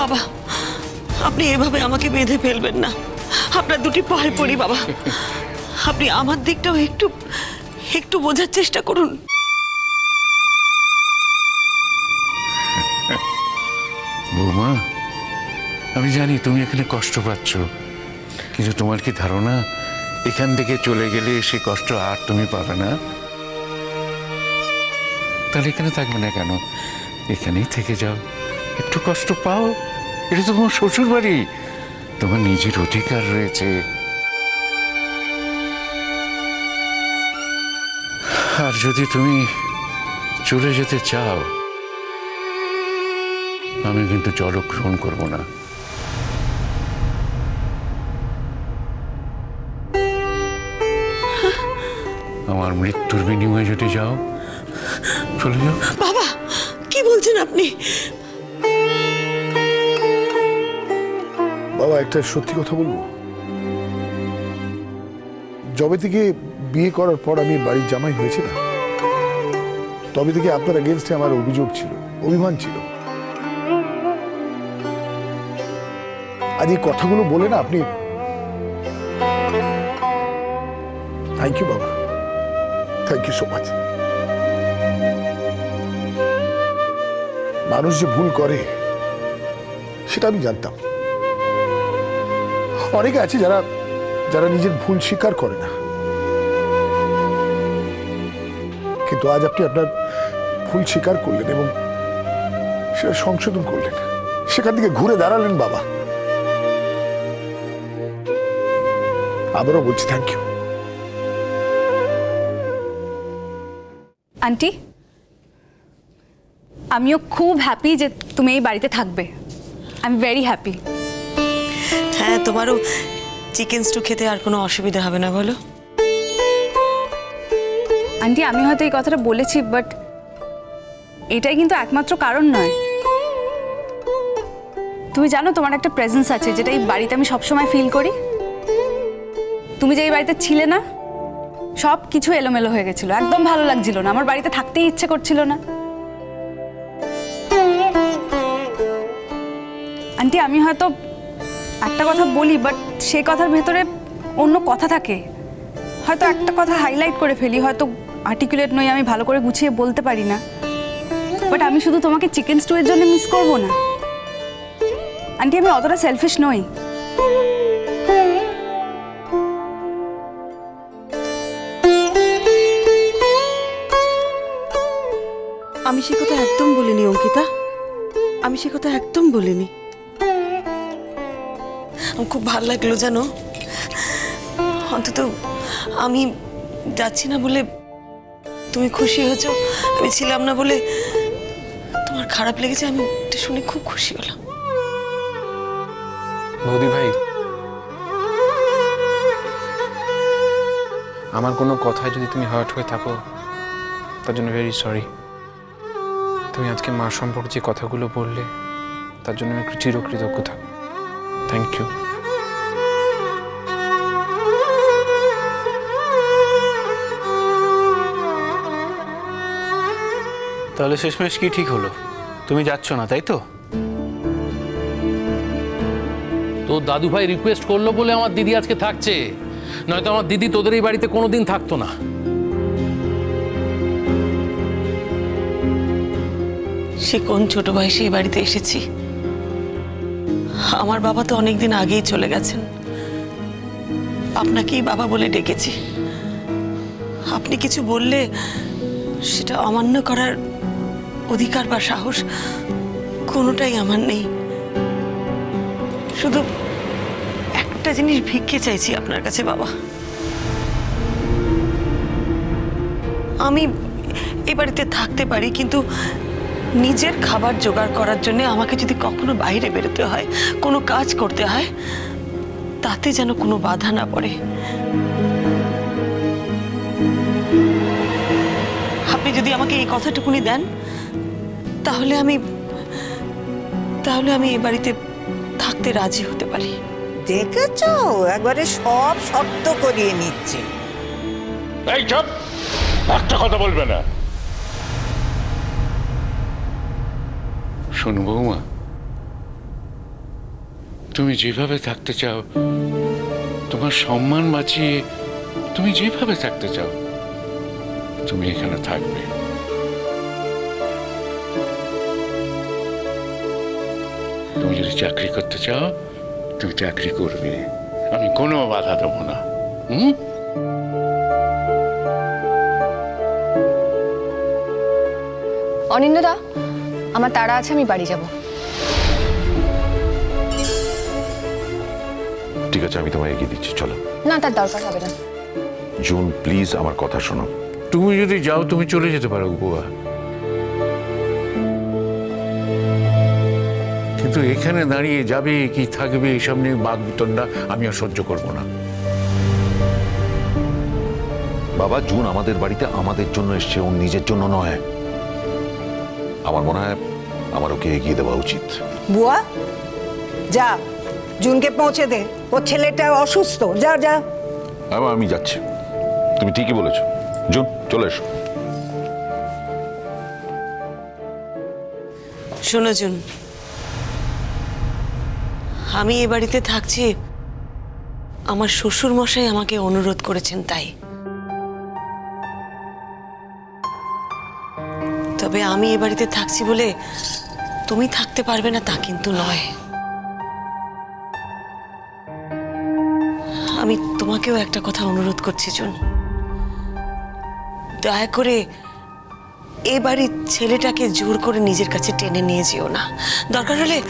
বাবা, আপনি এভাবে আমাকে বেঁধে ফেলবেন না। আপনার দুটি পায়ে পড়ি বাবা। আপনি আমার দিকটাও একটু একটু বোঝার চেষ্টা করুন। বৌমা, আমি জানি তুমি এখানে কষ্ট পাচ্ছ, কিন্তু তোমার কি ধারণা? এখান থেকে চলে গেলে সে কষ্ট আর তুমি পাবে না? তাহলে এখানে থাকবে না কেন? এখানেই থেকে যাও। একটু কষ্ট পাও? এটা তো তোমার শ্বশুর বাড়ি তোমার নিজের অধিকার রয়েছে। আর যদি তুমি চলে যেতে চাও, আমি কিন্তু জলগ্রহণ করব না। আমার মৃত্যুর বিনিময়ে যদি যাও, চলে যাও। বাবা, কি বলছেন আপনি? বাবা, একটা সত্যি কথা বলব? যবে থেকে বিয়ে করার পর আমি বাড়ির জামাই হয়েছি না, তবে থেকে আপনার এগেনস্টে আমার অভিযোগ ছিল, অভিমান ছিল। আজ এই কথাগুলো বলে না আপনি থ্যাংক ইউ বাবা। থ্যাংক ইউ সো মাচ মানুষ যে ভুল করে, সেটা আমি জানতাম। অনেকে আছে যারা যারা নিজের ভুল স্বীকার করে না। কিন্তু আজ আপনি আপনার ভুল স্বীকার করলেন এবং সেটা সংশোধন করলেন। সেখান থেকে ঘুরে দাঁড়ালেন বাবা। আবারও বলছি থ্যাংক ইউ আন্টি, আমিও খুব হ্যাপি যে তুমি এই বাড়িতে থাকবে। আই এম ভেরি হ্যাপি হ্যাঁ তোমারও চিকেন স্টু খেতে আর কোনো অসুবিধা হবে না, বলো। আন্টি, আমি হয়তো এই কথাটা বলেছি বাট এটাই কিন্তু একমাত্র কারণ নয়। তুমি জানো তোমার একটা প্রেজেন্স আছে, যেটা এই বাড়িতে আমি সবসময় ফিল করি। তুমি যে এই বাড়িতে ছিলে না, সব কিছু এলোমেলো হয়ে গেছিল। একদম ভালো লাগছিল না, আমার বাড়িতে থাকতেই ইচ্ছে করছিল না। আন্টি, আমি হয়তো একটা কথা বলি বাট সেই কথার ভেতরে অন্য কথা থাকে। হয়তো একটা কথা হাইলাইট করে ফেলি, হয়তো আর্টিকুলেট নই, আমি ভালো করে গুছিয়ে বলতে পারি না। বাট আমি শুধু তোমাকে চিকেন স্টুয়ের জন্য মিস করব না। আন্টি আমি অতটা সেলফিশ নই। আমি সে কথা একদম বলিনি, অঙ্কিতা। আমি সে কথা একদম বলিনি। আমার খুব ভালো লাগল জানো। অন্তত আমি যাচ্ছি না বলে তুমি খুশি হয়েছো, আমি ছিলাম না বলে তোমার খারাপ লেগেছে, আমি শুনে খুব খুশি হলাম। ভাই, আমার কোনো কথায় যদি তুমি হার্ট হয়ে থাকো, তার জন্য ভেরি সরি তুমি আজকে মা সম্পর্কে যে কথাগুলো বললে, তার জন্য আমি চিরকৃতজ্ঞ থাকব। থ্যাংক ইউ তাহলে শেষমেশ কি ঠিক হলো? তুমি যাচ্ছ না তাই তো? তোর দাদুভাই রিকোয়েস্ট করল বলে আমার দিদি আজকে থাকছে। নয়তো আমার দিদি তোদের এই বাড়িতে কোনোদিন থাকতো না। সে কোন ছোট বয়সে এই বাড়িতে এসেছি? আমার বাবা তো অনেকদিন আগেই চলে গেছেন। আপনাকেই বাবা বলে ডেকেছি। আপনি কিছু বললে সেটা অমান্য করার অধিকার বা সাহস কোনোটাই আমার নেই। শুধু একটা জিনিস ভিক্ষে চাইছি আপনার কাছে, বাবা। আমি এ বাড়িতে থাকতে পারি, কিন্তু নিজের খাবার জোগাড় করার জন্য আমাকে যদি কখনো বাইরে বেরোতে হয়, কোনো কাজ করতে হয়, তাতে যেন কোনো বাধা না পড়ে। আপনি যদি আমাকে এই কথাটুকুনি দেন তাহলে আমি তাহলে আমি এ বাড়িতে থাকতে রাজি হতে পারি। দেখেছ? একবারে সব শক্ত করিয়ে নিচ্ছে। এই চপ! একটা কথা বলবে না। শোন বৌমা তুমি যেভাবে থাকতে চাও তোমার সম্মান বাঁচিয়ে তুমি যেভাবে থাকতে চাও তুমি এখানে থাকবে। তুমি যদি চাকরি করতে চাও তুমি চাকরি করবে। আমি কোনো বাধা দেবো না। হুম? অনিন্দদা আমার তাড়া আছে আমি বাড়ি যাব। ঠিক আছে আমি তোমায় এগিয়ে দিচ্ছি চলো। না তার দরকার হবে না। জুন প্লিজ আমার কথা শোনো। তুমি যদি যাও তুমি চলে যেতে পারো গোয়া কিন্তু এখানে দাঁড়িয়ে যাবে কি থাকবে এইসব নিয়ে বাঘ বিতণ্ডা আমি আর সহ্য করব না। বাবা জুন আমাদের বাড়িতে আমাদের জন্য এসছে ওর নিজের জন্য নয়। আমার মনে হয় আমার ওকে এগিয়ে দেওয়া উচিত। বুয়া যা জুনকে পৌঁছে দে। ওর ছেলেটা অসুস্থ যা যা। আবার আমি যাচ্ছি। তুমি ঠিকই বলেছ। জুন চলে এসো। শোনো জুন আমি এ বাড়িতে থাকছি। আমার শ্বশুর মশাই আমাকে অনুরোধ করেছেন তাই। তবে আমি এ বাড়িতে থাকছি বলে তুমি থাকতে পারবে না তা কিন্তু নয়। আমি তোমাকেও একটা কথা অনুরোধ করছি, জুন। দয়া করে এ বাড়ির ছেলেটাকে জোর করে নিজের কাছে টেনে নিয়ে যেও না। দরকার হলে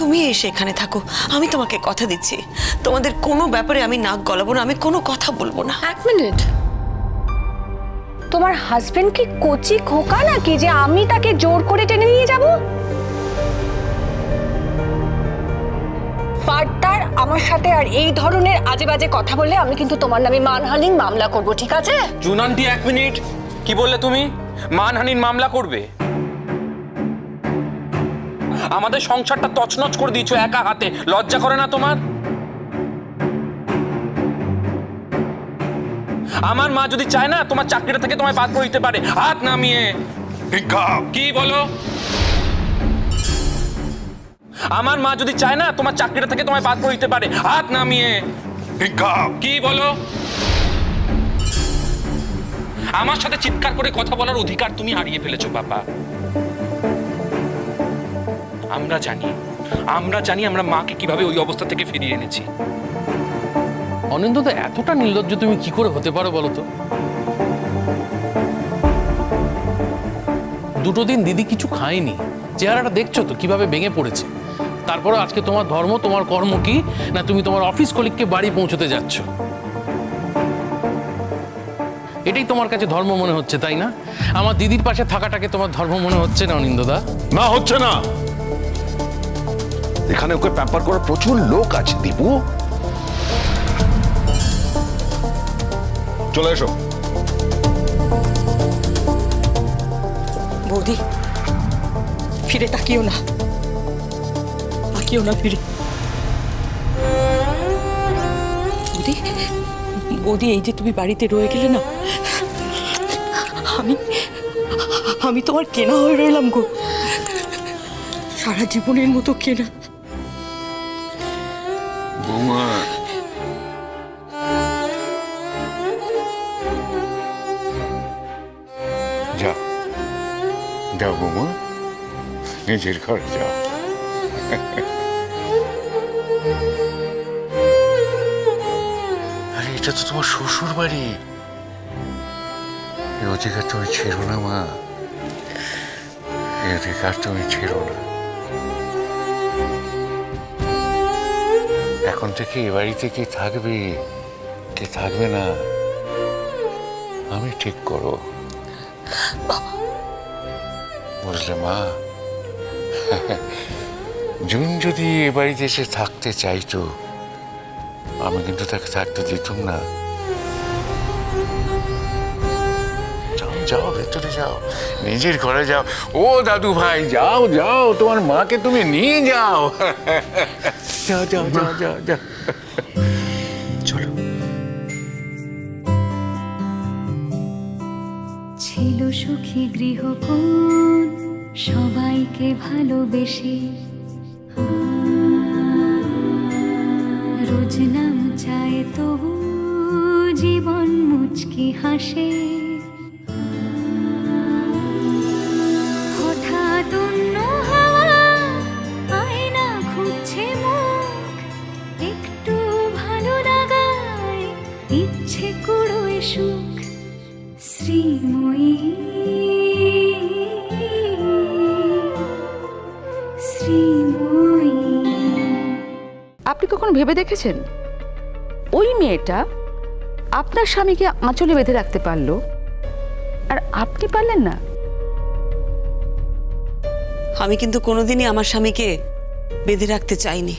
তুমি এসে এখানে থাকো। আমি তোমাকে কথা দিচ্ছি। তোমাদের কোনো ব্যাপারে আমি নাক গলাবো না আমি কোনো কথা বলব না। এক মিনিট। তোমার হাজবেন্ড কি কচি খোকা নাকি যে আমি তাকে জোর করে টেনে নিয়ে যাব? ফার্দার আমার সাথে আর এই ধরনের আজে বাজে কথা বললে আমি কিন্তু তোমার নামে মানহানি মামলা করব ঠিক আছে? জুনান্টি এক মিনিট। কি বললে তুমি? মানহানির মামলা করবে? আমাদের সংসারটা তছনছ করে দিয়েছ একা হাতে। লজ্জা করে না তোমার? আমার মা যদি চায় না তোমার চাকরিটা থেকে তোমায় বাদ করে দিতে পারে। হাত নামিয়ে। কি বলো? আমার মা যদি চায় না তোমার চাকরিটা থেকে তোমায় বাদ করে দিতে পারে। হাত নামিয়ে। কি বলো? আমার সাথে চিৎকার করে কথা বলার অধিকার তুমি হারিয়ে ফেলেছো বাবা। আমরা জানি। আমরা জানি আমরা মাকে কীভাবে ওই অবস্থা থেকে ফিরিয়ে এনেছি। অনিন্দদা এতটা নির্লজ্জ তুমি কি করে হতে পারো বলো তো? দুটো দিন দিদি কিছু খায়নি। চেহারাটা দেখছ তো কীভাবে ভেঙে পড়েছে? তারপরে আজকে তোমার ধর্ম তোমার কর্ম কি? না তুমি তোমার অফিস কলিগকে বাড়ি পৌঁছতে যাচ্ছ? এটাই তোমার কাছে ধর্ম মনে হচ্ছে তাই না? আমার দিদির পাশে থাকাটাকে তোমার ধর্ম মনে হচ্ছে না অনিন্দদা? না হচ্ছে না। এখানে ওকে প্যাম্পার করার প্রচুর লোক আছে, দীপু। চলে এসো। বৌদি, ফিরে তাকিও না। তাকিও না ফিরে। বৌদি বৌদি, এই যে তুমি বাড়িতে রয়ে গেলে না, আমি আমি তোমার কেনা হয়ে রইলাম গো। সারা জীবনের মতো কেনা। বৌমা যাও যাও বৌমা। নিজের ঘরে যাও। আরে, এটা তো তোমার শ্বশুর বাড়ি এই অধিকার তুমি ছেড়ো না, মা। এই অধিকার তুমি ছেড়ো না। এখন থেকে এ বাড়িতে কে থাকবে? কে থাকবে না? আমি ঠিক করো বুঝলে মা? জুন যদি এ বাড়িতে এসে থাকতে চাইতো, আমি কিন্তু তাকে থাকতে দিতাম না। যাও যাও, ভেতরে যাও। নিজের ঘরে যাও। ও দাদু ভাই যাও যাও, তোমার মাকে তুমি নিয়ে যাও। যাও যাও যাও যাও যাও। চলো। ছিল সুখী গৃহকোণ সবাইকে ভালোবেসে। বুঝলাম চায় তবু জীবন মুচকি হাসে। ইচ্ছে কুড়োয় সুখ শ্রীময়ী। শ্রীময়ী। আপনি কখনো ভেবে দেখেছেন? ওই মেয়েটা আপনার স্বামীকে আঁচলে বেঁধে রাখতে পারল আর আপনি পারলেন না? আমি কিন্তু কোনোদিনই আমার স্বামীকে বেঁধে রাখতে চাইনি।